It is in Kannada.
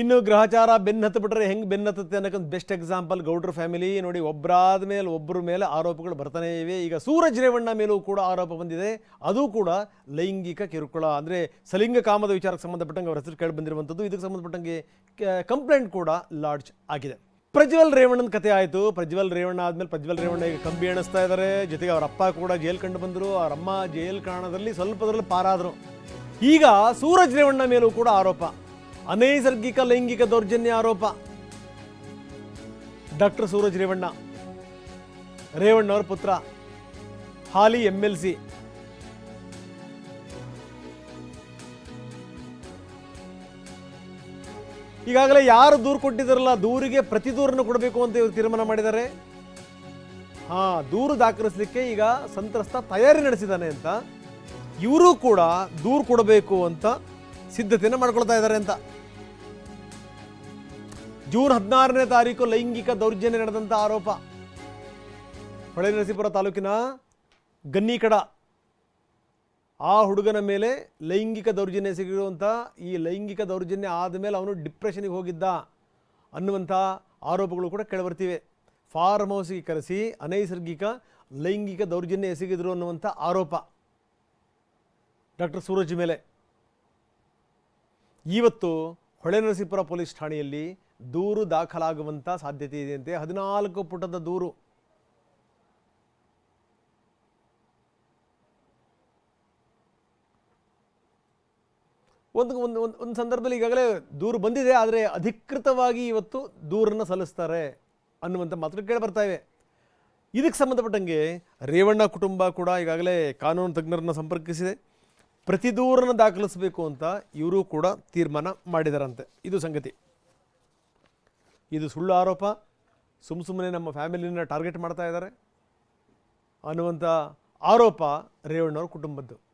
ಇನ್ನು ಗ್ರಹಚಾರ ಬೆನ್ನು ಹತ್ತು ಬಿಟ್ರೆ ಹೆಂಗೆ ಬೆನ್ನು ಹತ್ತುತ್ತೆ ಅನ್ನೋಕ್ಕೊಂದು ಬೆಸ್ಟ್ ಎಕ್ಸಾಂಪಲ್ ಗೌಡ್ರ ಫ್ಯಾಮಿಲಿ ನೋಡಿ ಒಬ್ಬರಾದ ಮೇಲೆ ಒಬ್ಬರ ಮೇಲೆ ಆರೋಪಗಳು ಬರ್ತಾನೆ ಇವೆ. ಈಗ ಸೂರಜ್ ರೇವಣ್ಣ ಮೇಲೂ ಕೂಡ ಆರೋಪ ಬಂದಿದೆ. ಅದು ಕೂಡ ಲೈಂಗಿಕ ಕಿರುಕುಳ. ಅಂದರೆ ಸಲಿಂಗ ಕಾಮದ ವಿಚಾರಕ್ಕೆ ಸಂಬಂಧಪಟ್ಟಂಗೆ ಅವ್ರ ಹೆಸರು ಕೇಳಿ ಬಂದಿರುವಂಥದ್ದು. ಇದಕ್ಕೆ ಸಂಬಂಧಪಟ್ಟಂಗೆ ಕಂಪ್ಲೇಂಟ್ ಕೂಡ ಲಾಡ್ಜ್ ಆಗಿದೆ. ಪ್ರಜ್ವಲ್ ರೇವಣ್ಣನ ಕತೆ ಆಯಿತು. ಪ್ರಜ್ವಲ್ ರೇವಣ್ಣ ಆದಮೇಲೆ ಪ್ರಜ್ವಲ್ ರೇವಣ್ಣ ಈಗ ಕಂಬಿ ಎಣಿಸ್ತಾ ಇದ್ದಾರೆ ಜೊತೆಗೆ ಅವರ ಅಪ್ಪ ಕೂಡ ಜೈಲ್ ಕಂಡು ಬಂದರು. ಅವ್ರ ಅಮ್ಮ ಜೈಲ್ ಕಾರಣದಲ್ಲಿ ಸ್ವಲ್ಪದ್ರಲ್ಲಿ ಪಾರಾದರು. ಈಗ ಸೂರಜ್ ರೇವಣ್ಣ ಮೇಲೂ ಕೂಡ ಆರೋಪ. ಅನೈಸರ್ಗಿಕ ಲೈಂಗಿಕ ದೌರ್ಜನ್ಯ ಆರೋಪ. ಡಾಕ್ಟರ್ ಸೂರಜ್ ರೇವಣ್ಣ ರೇವಣ್ಣ ಅವರ ಪುತ್ರ, ಹಾಲಿ ಎಂ ಎಲ್ ಸಿ ಈಗಾಗಲೇ ಯಾರು ದೂರು ಕೊಟ್ಟಿದ್ದಾರಲ್ಲ, ದೂರಿಗೆ ಪ್ರತಿ ದೂರನ್ನು ಕೊಡಬೇಕು ಅಂತ ಇವರು ತೀರ್ಮಾನ ಮಾಡಿದ್ದಾರೆ. ಹಾ, ದೂರು ದಾಖಲಿಸಲಿಕ್ಕೆ ಈಗ ಸಂತ್ರಸ್ತ ತಯಾರಿ ನಡೆಸಿದ್ದಾನೆ ಅಂತ. ಇವರು ಕೂಡ ದೂರು ಕೊಡಬೇಕು ಅಂತ ಸಿದ್ಧತೆಯನ್ನು ಮಾಡ್ಕೊಳ್ತಾ ಇದ್ದಾರೆ ಅಂತ. ಜೂನ್ ಹದಿನಾರನೇ ತಾರೀಕು ಲೈಂಗಿಕ ದೌರ್ಜನ್ಯ ನಡೆದಂಥ ಆರೋಪ. ಹೊಳೆನರಸೀಪುರ ತಾಲೂಕಿನ ಗನ್ನಿಕಡ. ಆ ಹುಡುಗನ ಮೇಲೆ ಲೈಂಗಿಕ ದೌರ್ಜನ್ಯ ಸಿಗಿರುವಂಥ ಈ ಲೈಂಗಿಕ ದೌರ್ಜನ್ಯ ಆದಮೇಲೆ ಅವನು ಡಿಪ್ರೆಷನ್ಗೆ ಹೋಗಿದ್ದ ಅನ್ನುವಂಥ ಆರೋಪಗಳು ಕೂಡ ಕೆಳಬರ್ತಿವೆ. ಫಾರ್ಮ್ ಹೌಸ್ಗೆ ಕರೆಸಿ ಅನೈಸರ್ಗಿಕ ಲೈಂಗಿಕ ದೌರ್ಜನ್ಯ ಎಸಗಿದ್ರು ಅನ್ನುವಂಥ ಆರೋಪ. ಡಾಕ್ಟರ್ ಸೂರಜ್ ಮೇಲೆ. ಇವತ್ತು ಹೊಳೆನರಸೀಪುರ ಪೊಲೀಸ್ ಠಾಣೆಯಲ್ಲಿ ದೂರು ದಾಖಲಾಗುವಂಥ ಸಾಧ್ಯತೆ ಇದೆಯಂತೆ ಹದಿನಾಲ್ಕು ಪುಟದ ದೂರು. ಒಂದು ಒಂದು ಒಂದು ಒಂದು ಸಂದರ್ಭದಲ್ಲಿ ಈಗಾಗಲೇ ದೂರು ಬಂದಿದೆ, ಆದರೆ ಅಧಿಕೃತವಾಗಿ ಇವತ್ತು ದೂರನ್ನು ಸಲ್ಲಿಸ್ತಾರೆ ಅನ್ನುವಂಥ ಮಾತುಗಳು ಕೇಳಿ ಬರ್ತಾ ಇವೆ. ಇದಕ್ಕೆ ಸಂಬಂಧಪಟ್ಟಂಗೆ ರೇವಣ್ಣ ಕುಟುಂಬ ಕೂಡ ಈಗಾಗಲೇ ಕಾನೂನು ತಜ್ಞರನ್ನು ಸಂಪರ್ಕಿಸಿದೆ. ಪ್ರತಿ ದೂರನ್ನು ದಾಖಲಿಸಬೇಕು ಅಂತ ಇವರು ಕೂಡ ತೀರ್ಮಾನ ಮಾಡಿದಾರಂತೆ. ಇದು ಸಂಗತಿ. ಇದು ಸುಳ್ಳು ಆರೋಪ. ಸುಮ್ಮ ಸುಮ್ಮನೆ ನಮ್ಮ ಫ್ಯಾಮಿಲಿನ ಟಾರ್ಗೆಟ್ ಮಾಡ್ತಾ ಇದ್ದಾರೆ. ಅನ್ನುವಂಥ ಆರೋಪ ರೇವಣ್ಣವ್ರ ಕುಟುಂಬದ್ದು.